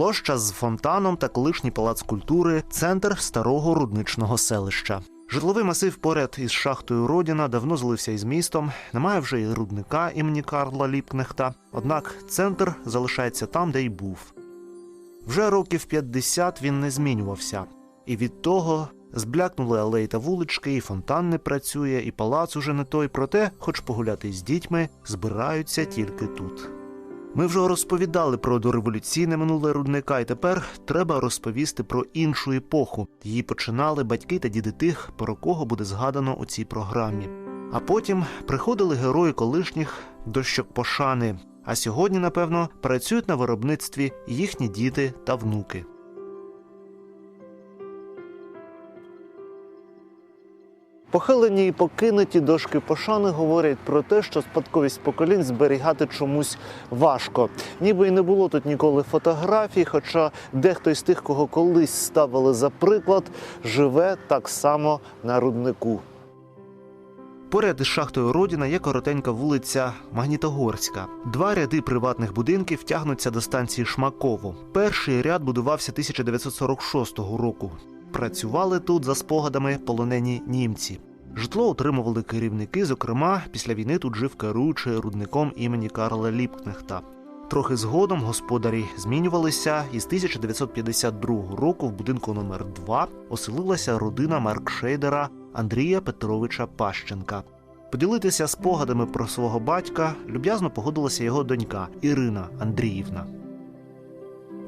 Площа з фонтаном та колишній палац культури центр старого рудничного селища. Житловий масив поряд із шахтою Родіна давно злився із містом. Немає вже і рудника імені Карла Ліпкнехта. Однак центр залишається там, де й був. Вже років 50 він не змінювався. І від того зблякнули алеї та вулички, і фонтан не працює, і палац уже не той. Проте, хоч погуляти з дітьми, збираються тільки тут. Ми вже розповідали про дореволюційне минуле рудника, і тепер треба розповісти про іншу епоху. Її починали батьки та діди тих, про кого буде згадано у цій програмі. А потім приходили герої колишніх дощок пошани. А сьогодні, напевно, працюють на виробництві їхні діти та внуки. Похилені і покинуті дошки пошани говорять про те, що спадковість поколінь зберігати чомусь важко. Ніби й не було тут ніколи фотографій, хоча дехто із тих, кого колись ставили за приклад, живе так само на руднику. Поряд із шахтою Родіна є коротенька вулиця Магнітогорська. Два ряди приватних будинків тягнуться до станції Шмаково. Перший ряд будувався 1946 року. Працювали тут за спогадами полонені німці. Житло отримували керівники. Зокрема, після війни тут жив керуючий рудником імені Карла Ліпкнехта. Трохи згодом господарі змінювалися, і з 1952 року в будинку номер 2 оселилася родина Маркшейдера Андрія Петровича Пащенка. Поділитися спогадами про свого батька люб'язно погодилася його донька Ірина Андріївна.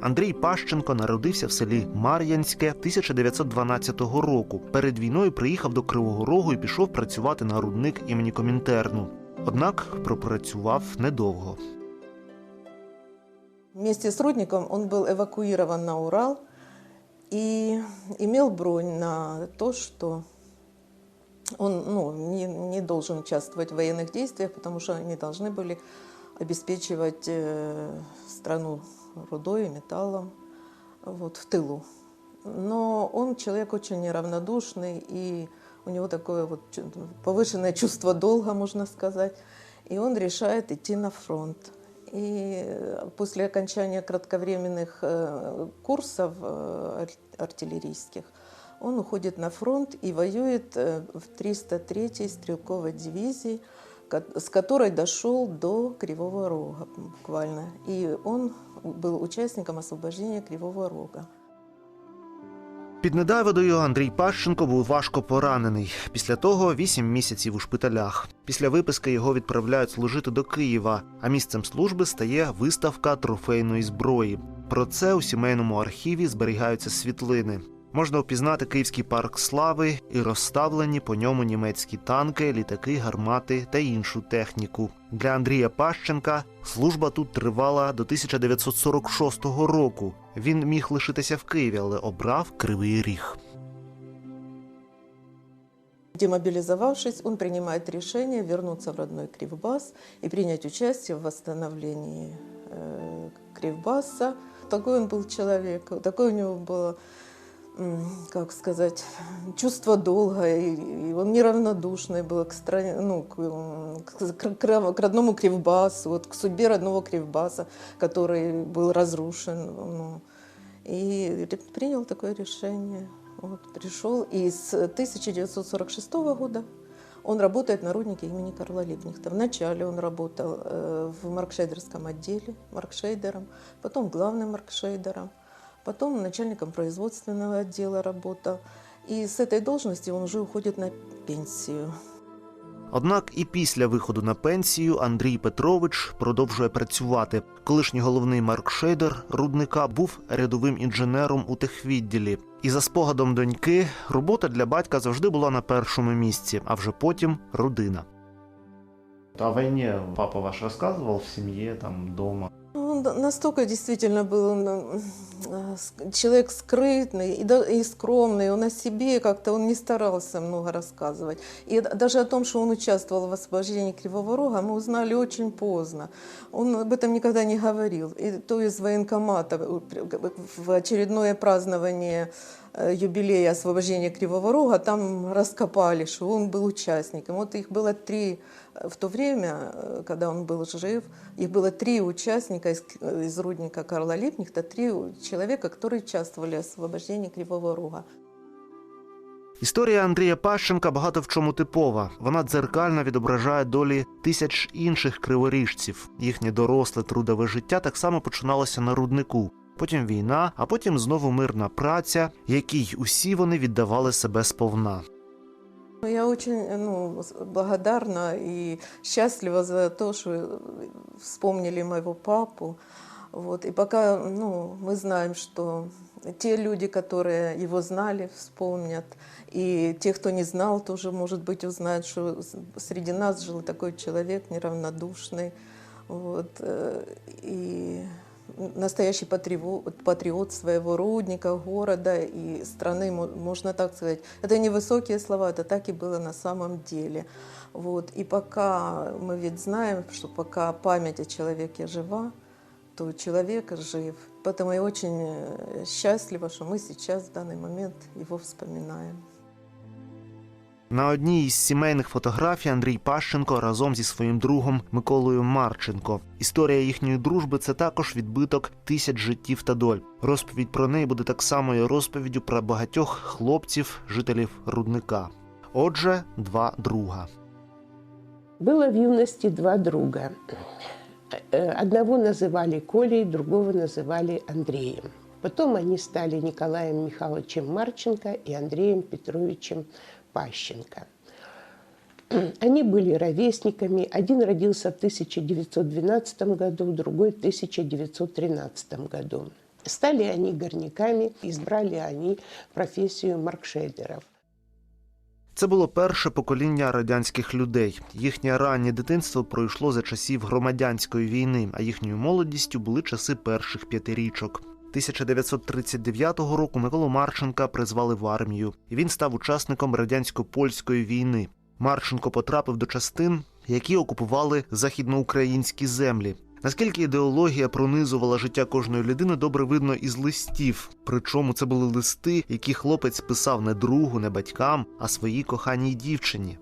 Андрій Пащенко народився в селі Мар'янське 1912 року. Перед війною приїхав до Кривого Рогу і пішов працювати на рудник імені Комінтерну. Однак пропрацював недовго. Вместе с Рудником он был эвакуирован на Урал и имел бронь на то, что он ну, не, не должен участвовать в военных действиях, потому что они должны были обеспечивать э, страну рудой и металлом вот, в тылу. Но он человек очень неравнодушный, и у него такое вот чу- повышенное чувство долга, можно сказать. И он решает идти на фронт. И э, после окончания кратковременных э, курсов э, ар- артиллерийских он уходит на фронт и воюет э, в 303-й стрелковой дивизии, ко- с которой дошел до Кривого Рога буквально. И он был участником освобождения Кривого Рога. Під Недавидою Андрій Пащенко був важко поранений. Після того вісім місяців у шпиталях. Після виписки його відправляють служити до Києва, а місцем служби стає виставка трофейної зброї. Про це у сімейному архіві зберігаються світлини Можна впізнати Київський парк слави і розставлені по ньому німецькі танки, літаки, гармати та іншу техніку. Для Андрія Пащенка служба тут тривала до 1946 року. Він міг лишитися в Києві, але обрав Кривий Ріг. Демобилизовавшись, он принимает решение вернуться в родной Кривбас и принять участие в восстановлении э, Кривбаса. Такой он был человек, такое у него было, м, как сказать, чувство долга, и, и он неравнодушный был к стране, ну, к, м, к, к- к родному Кривбасу, вот, к судьбе родного Кривбаса, который был разрушен. ну. и ре- принял такое решение. Вот, пришел, и с 1946 года он работает на руднике имени Карла Липнихта. Вначале он работал э, в маркшейдерском отделе, маркшейдером, потом главным маркшейдером, потом начальником производственного отдела работал. И с этой должности он уже уходит на пенсию. Однак і після виходу на пенсію Андрій Петрович продовжує працювати. Колишній головний маркшейдер рудника був рядовим інженером у техвідділі. І за спогадом доньки, робота для батька завжди була на першому місці, а вже потім родина. О війні папа ваш розказував в сім'ї, там вдома. Он д- настолько действительно был он, э, ск- человек скрытный и, да- и скромный, он о себе как-то он не старался много рассказывать. И д- даже о том, что он участвовал в освобождении Кривого Рога, мы узнали очень поздно. Он об этом никогда не говорил. И то из военкомата э, при- в очередное празднование э, юбилея освобождения Кривого Рога, там раскопали, что он был участником. Вот их было три э, в то время, э, когда он был жив, их было три участника из, э, из рудника Карла Липнихта, три у- человека, которые участвовали в освобождении Кривого Рога. Історія Андрія Пащенка багато в чому типова. Вона дзеркально відображає долі тисяч інших криворіжців. Їхнє доросле трудове життя так само починалося на руднику. Потім війна, а потім знову мирна праця, якій усі вони віддавали себе сповна. Ну, Я очень ну, с- благодарна и счастлива за то, что э, вспомнили моего папу. Вот. И пока ну, мы знаем, что те люди, которые его знали, вспомнят. И те, кто не знал, тоже, может быть, узнают, что с- среди нас жил такой человек неравнодушный. Вот. э, И настоящий патриот, патриот своего рудника, города и страны, мо- можно так сказать. Это не высокие слова, это так и было на самом деле. Вот. И пока мы ведь знаем, что пока память о человеке жива, то человек жив. Поэтому я очень э, счастлива, что мы сейчас в данный момент его вспоминаем. На одній із сімейних фотографій Андрій Пащенко разом зі своїм другом Миколою Марченко. Історія їхньої дружби це також відбиток тисяч життів та доль. Розповідь про неї буде так само і розповіддю про багатьох хлопців, жителів рудника. Отже, два друга. Было в юности два друга. Э, Одного называли Колей, другого называли Андреем. Потом они стали Николаем Михайловичем Марченко и Андреем Петровичем Пащенко. Они были ровесниками. Один родился в 1912 году, другой в 1913 году. Стали они горняками, избрали они профессию маркшейдеров. Це було перше покоління радянських людей. Їхнє раннє дитинство пройшло за часів громадянської війни, а їхньою молодістю були часи перших п'ятирічок. 1939 року Миколу Марченка призвали в армію, і він став учасником радянсько-польської війни. Марченко потрапив до частин, які окупували західноукраїнські землі. Наскільки ідеологія пронизувала життя кожної людини, добре видно із листів. Причому це були листи, які хлопець писав не другу, не батькам, а своїй коханій дівчині.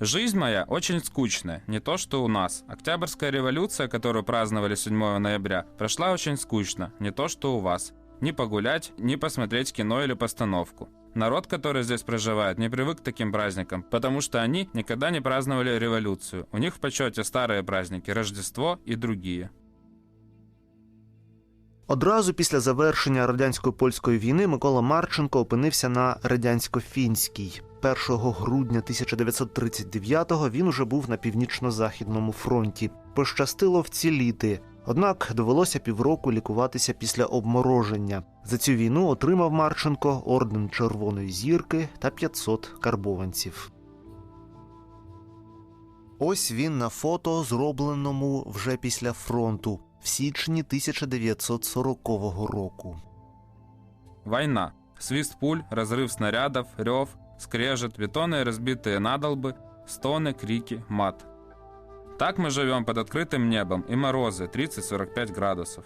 Жизнь моя очень скучная, не то что у нас. Октябрьская революция, которую праздновали 7 ноября, прошла очень скучно, не то что у вас. Ни погулять, ни посмотреть кино или постановку. Народ, который здесь проживает, не привык к таким праздникам, потому что они никогда не праздновали революцию. У них в почете старые праздники, Рождество и другие. Одразу після завершення радянсько-польської війни Микола Марченко опинився на радянсько-фінській. 1 грудня 1939-го він уже був на північно-західному фронті. Пощастило вціліти. Однак довелося півроку лікуватися після обмороження. За цю війну отримав Марченко орден Червоної зірки та 500 карбованців. Ось він на фото, зробленому вже після фронту в січні 1940 року. Война. Свист пуль, разрыв снарядов, рев, скрежет, бетонные разбитые надолбы, стоны, крики, мат. Так мы живем под открытым небом и морозы 30-45 градусов.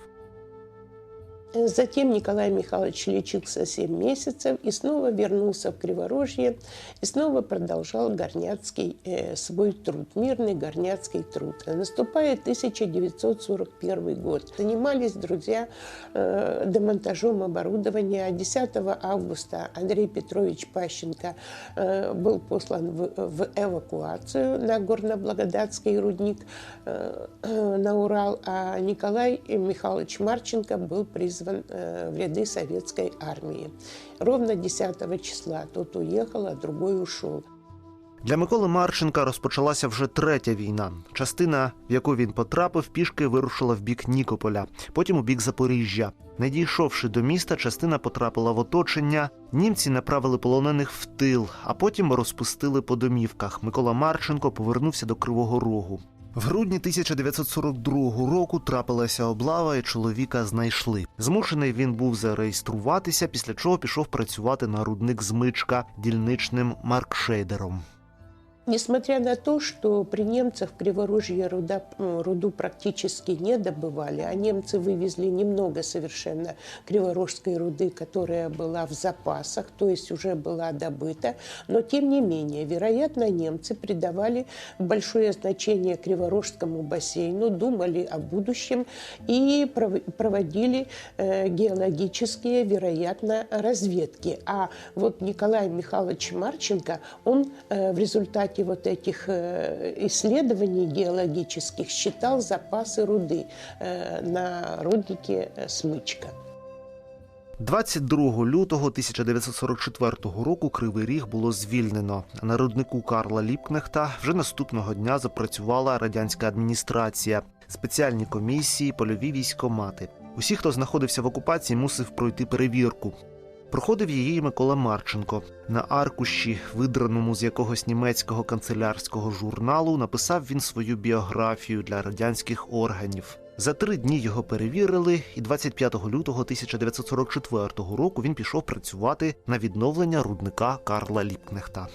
Затем Николай Михайлович лечился 7 месяцев и снова вернулся в Криворожье и снова продолжал горняцкий э, свой труд, мирный горняцкий труд. Наступает 1941 год. Занимались друзья э, демонтажом оборудования. 10 августа Андрей Петрович Пащенко э, был послан в, в эвакуацию на Горно-Благодатский рудник э, э, на Урал, а Николай Михайлович Марченко был призван в ряды советской армии. Ровно 10 числа тот уехал, а другой ушел. Для Миколи Марченка розпочалася вже третя війна. Частина, в яку він потрапив, пішки вирушила в бік Нікополя, потім у бік Запоріжжя. Не дійшовши до міста, частина потрапила в оточення. Німці направили полонених в тил, а потім розпустили по домівках. Микола Марченко повернувся до Кривого Рогу. В грудні 1942 року трапилася облава, і чоловіка знайшли. Змушений він був зареєструватися, після чого пішов працювати на рудник Змичка дільничним маркшейдером. Несмотря на то, что при немцах в Криворожье руда, м, руду практически не добывали, а немцы вывезли немного совершенно криворожской руды, которая была в запасах, то есть уже была добыта, но тем не менее, вероятно, немцы придавали большое значение Криворожскому бассейну, думали о будущем и пров- проводили э, геологические, вероятно, разведки. А вот Николай Михайлович Марченко, он э, в результате вот этих э, исследований геологических считал запасы руды э, на руднике э, Смычка. 22 лютого 1944 року Кривий Ріг було звільнено. А на руднику Карла Ліпкнехта вже наступного дня запрацювала радянська адміністрація, спеціальні комісії, польові військомати. Усі, хто знаходився в окупації, мусив пройти перевірку. Проходив її Микола Марченко. На аркуші, видраному з якогось німецького канцелярського журналу, написав він свою біографію для радянських органів. За три дні його перевірили, і 25 лютого 1944 року він пішов працювати на відновлення рудника Карла Ліпкнехта.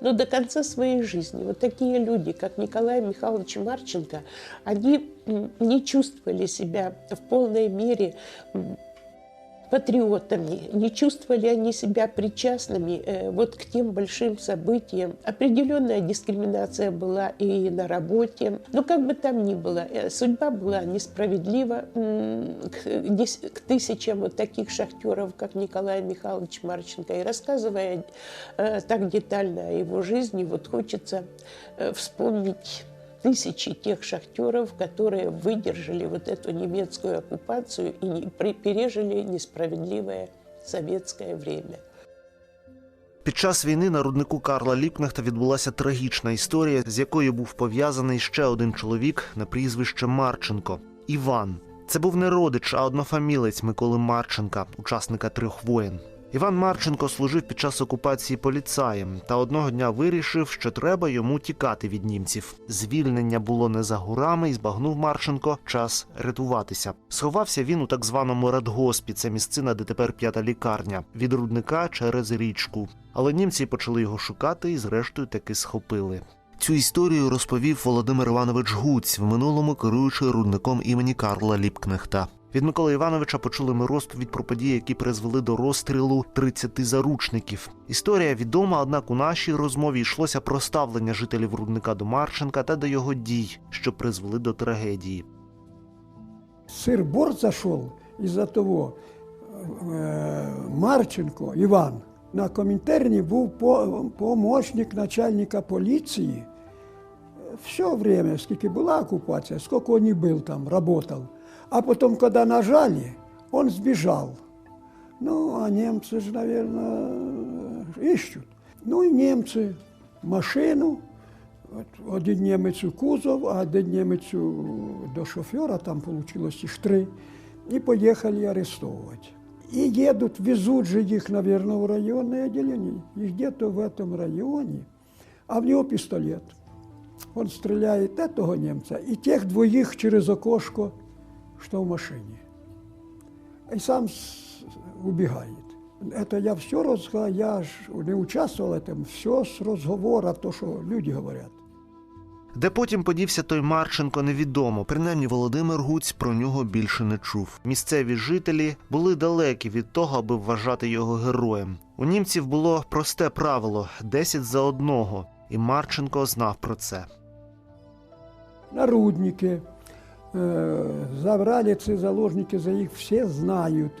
Но до конца своей жизни. Вот такие люди, как Николай Михайлович Марченко, они не чувствовали себя в полной мере патриотами, не чувствовали они себя причастными э, вот к тем большим событиям. Определенная дискриминация была и на работе. Но как бы там ни было, э, судьба была несправедлива к, к тысячам вот таких шахтеров, как Николай Михайлович Марченко. И рассказывая э, так детально о его жизни, вот хочется э, вспомнить тысячи тех шахтеров, которые выдержали вот эту немецкую оккупацию и не- при- пережили несправедливое советское время. Під час війни на руднику Карла Ліпкнехта відбулася трагічна історія, з якою був пов'язаний ще один чоловік на прізвище Марченко Іван. Це був не родич, а однофамілець Миколи Марченка, учасника трьох воєн. Іван Марченко служив під час окупації поліцаєм та одного дня вирішив, що треба йому тікати від німців. Звільнення було не за горами, і збагнув Марченко час рятуватися. Сховався він у так званому радгоспі. Це місцина, де тепер п'ята лікарня, від рудника через річку. Але німці почали його шукати і, зрештою, таки схопили. Цю історію розповів Володимир Іванович Гуць, в минулому керуючий рудником імені Карла Ліпкнехта. Від Миколи Івановича почули ми розповідь про події, які призвели до розстрілу 30 заручників. Історія відома, однак у нашій розмові йшлося про ставлення жителів рудника до Марченка та до його дій, що призвели до трагедії. сыр-бор зашел из-за того, э, Марченко Иван на Коминтерне был по- помощник начальника полиции. Все время, сколько была оккупация, сколько он не был там, работал. А потом, когда нажали, он сбежал. Ну, а немцы же, наверное, ищут. Ну и немцы машину, один німець у кузов, а один німець у- до шофера, там получилось их три, и поехали арестовывать. И едут, везут же их, наверное, в районное отделение. И где-то в этом районе, а в него пистолет. Он стреляет этого немца и тех двоих через окошко, что в машине. И сам с- убегает. Это я все рассказал, я ж не участвовал в этом, все с разговора, то, что люди говорят. Де потім подівся той Марченко, невідомо. Принаймні Володимир Гуць про нього більше не чув. Місцеві жителі були далекі від того, аби вважати його героєм. У німців було просте правило 10 за одного, і Марченко знав про це. Народники э, забрали ці заложники, за їх всі знають,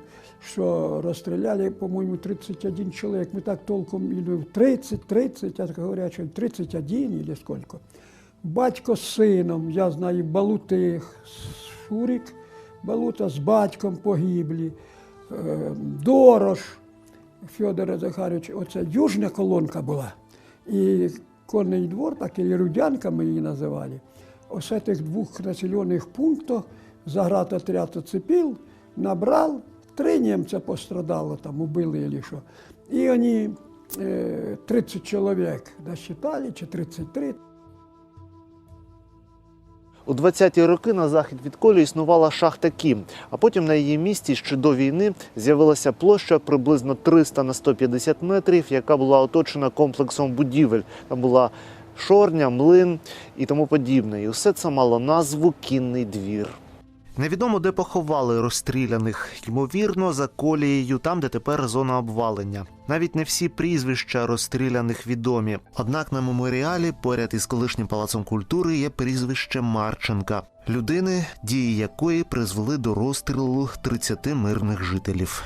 що розстріляли, по-моєму, 31 чоловік. Ми так толком і 30, 30, а говорять, що 31 или сколько. Батько з сином, я знаю, Балути, Шурик, Балута з батьком погиблі, Е, Дорош, Федора Захарович, оце южна колонка була. І конний двор, так і Рудянка ми її називали. Ось цих двох населених пунктах заградотряд оцепив, набрав, три німця пострадало, там убили или. І вони е, 30 чоловік досчитали, чи 33. У 20-ті роки на захід від колії існувала шахта Кім, а потім на її місці ще до війни з'явилася площа приблизно 300 на 150 метрів, яка була оточена комплексом будівель. Там була шорня, млин і тому подібне. І усе це мало назву Кінний двір. Невідомо, де поховали розстріляних, ймовірно, за колією, там, де тепер зона обвалення. Навіть не всі прізвища розстріляних відомі. Однак на меморіалі поряд із колишнім палацом культури є прізвище Марченка, людини, дії якої призвели до розстрілу 30 мирних жителів.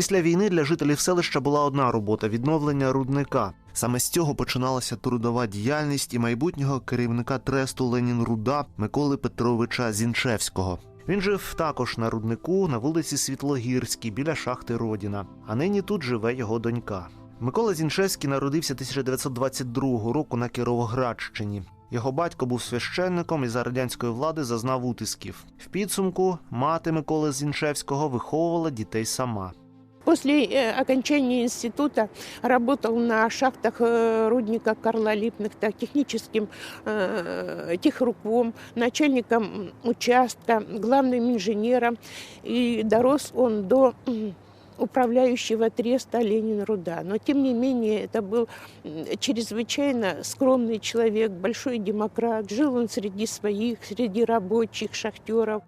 Після війни для жителів селища була одна робота відновлення рудника. Саме з цього починалася трудова діяльність і майбутнього керівника тресту Ленін Руда Миколи Петровича Зінчевського. Він жив також на руднику на вулиці Світлогірській біля шахти Родіна. А нині тут живе його донька. Микола Зінчевський народився 1922 року на Кіровоградщині. Його батько був священником і за радянської влади зазнав утисків. В підсумку мати Миколи Зінчевського виховувала дітей сама. После э, окончания института работал на шахтах э, рудника Карла Липнахта техническим э, техруком, начальником участка, главным инженером. И дорос он до управляющего треста Ленин Руда. Но, тем не менее, это был чрезвычайно скромный человек, большой демократ. Жил он среди своих, среди рабочих, шахтеров.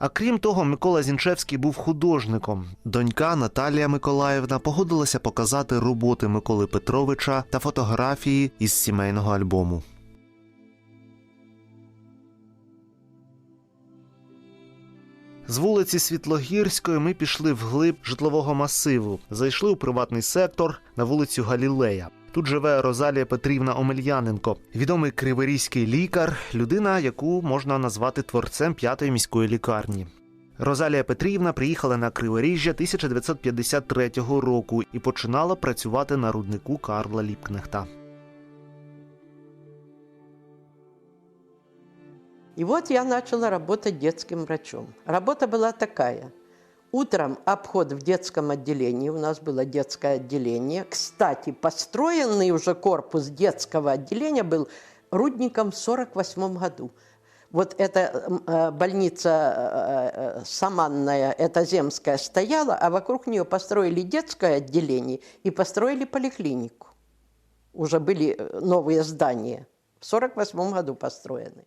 А крім того, Микола Зінчевський був художником. Донька Наталія Миколаївна погодилася показати роботи Миколи Петровича та фотографії із сімейного альбому. З вулиці Світлогірської ми пішли вглиб житлового масиву, зайшли у приватний сектор на вулицю Галілея. Тут живе Розалія Петрівна Омельяненко, відомий криворізький лікар, людина, яку можна назвати творцем п'ятої міської лікарні. Розалія Петрівна приїхала на Криворіжжя 1953 року і починала працювати на руднику Карла Ліпкнехта. И вот я начала работать детским врачом. Работа была такая. Утром обход в детском отделении, у нас было детское отделение. Кстати, построенный уже корпус детского отделения был рудником в 1948 году. Вот эта э, больница э, э, Саманная, эта земская стояла, а вокруг нее построили детское отделение и построили поликлинику. Уже были новые здания. В 1948 году построены.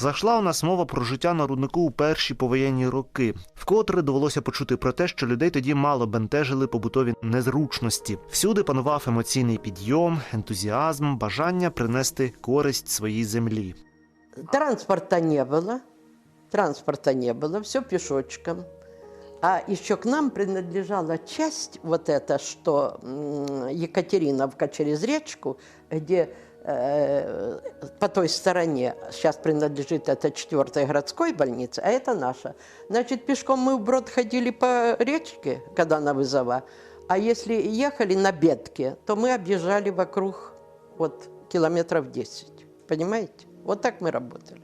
Зайшла у нас мова про життя на руднику у перші повоєнні роки. Вкотре довелося почути про те, що людей тоді мало бентежили побутові незручності. Всюди панував емоційний підйом, ентузіазм, бажання принести користь своїй землі. Транспорта не было, транспорта не было, все пешочком. А еще к нам принадлежала часть вот эта, что м, Екатериновка через речку, где э, по той стороне сейчас принадлежит это четвертой городской больнице, а это наша. Значит, пешком мы вброд ходили по речке, когда она вызова, а если ехали на бедке, то мы объезжали вокруг вот километров 10. Понимаете? Вот так мы работали.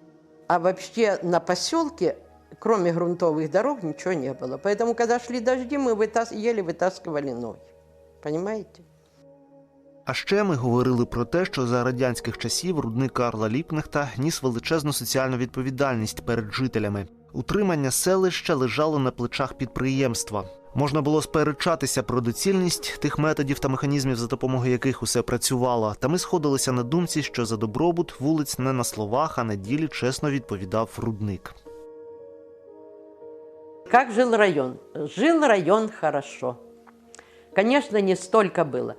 А вообще на поселке, кроме грунтовых дорог, ничего не было. Поэтому, когда шли дожди, мы вытас... еле вытаскивали ноги. Понимаете? А ще ми говорили про те, що за радянських часів рудник Карла Ліпнехта ніс величезну соціальну відповідальність перед жителями. Утримання селища лежало на плечах підприємства. Можна було сперечатися про доцільність тих методів та механізмів, за допомогою яких усе працювало. Та ми сходилися на думці, що за добробут вулиць не на словах, а на ділі чесно відповідав рудник. Как жил район? Жил район хорошо. Конечно, не столько было.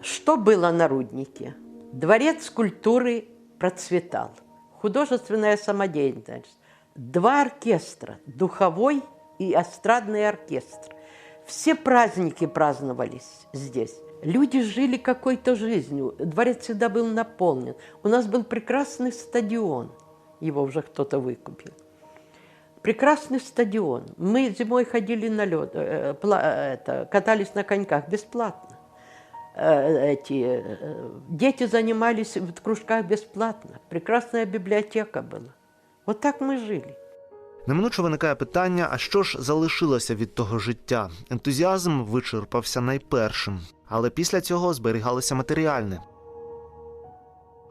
Что было на Руднике? Дворец культуры процветал. Художественная самодеятельность. Два оркестра, духовой и эстрадный оркестр. Все праздники праздновались здесь. Люди жили какой-то жизнью. Дворец всегда был наполнен. У нас был прекрасный стадион. Его уже кто-то выкупил. Прекрасный стадион. Мы зимой ходили на лед, э, пла- э, это, катались на коньках бесплатно. Э, Эти, э, дети занимались в кружках бесплатно. Прекрасная библиотека была. Вот так мы жили. Неминуче виникає питання: а що ж залишилося від того життя? Ентузіазм вичерпався найпершим, але після цього зберігалося матеріальне.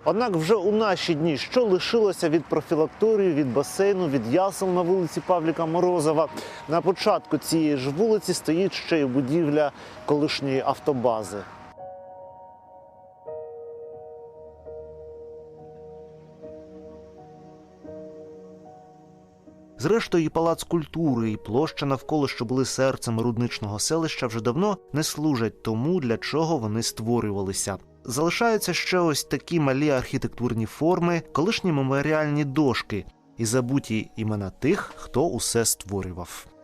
Однак вже у наші дні що лишилося від профілакторію, від басейну, від ясел на вулиці Павліка Морозова. На початку цієї ж вулиці стоїть ще й будівля колишньої автобази. Зрештою, і палац культури, і площа навколо, що були серцем рудничного селища, вже давно не служать тому, для чого вони створювалися. Залишаються ще ось такі малі архітектурні форми, колишні меморіальні дошки і забуті імена тих, хто усе створював.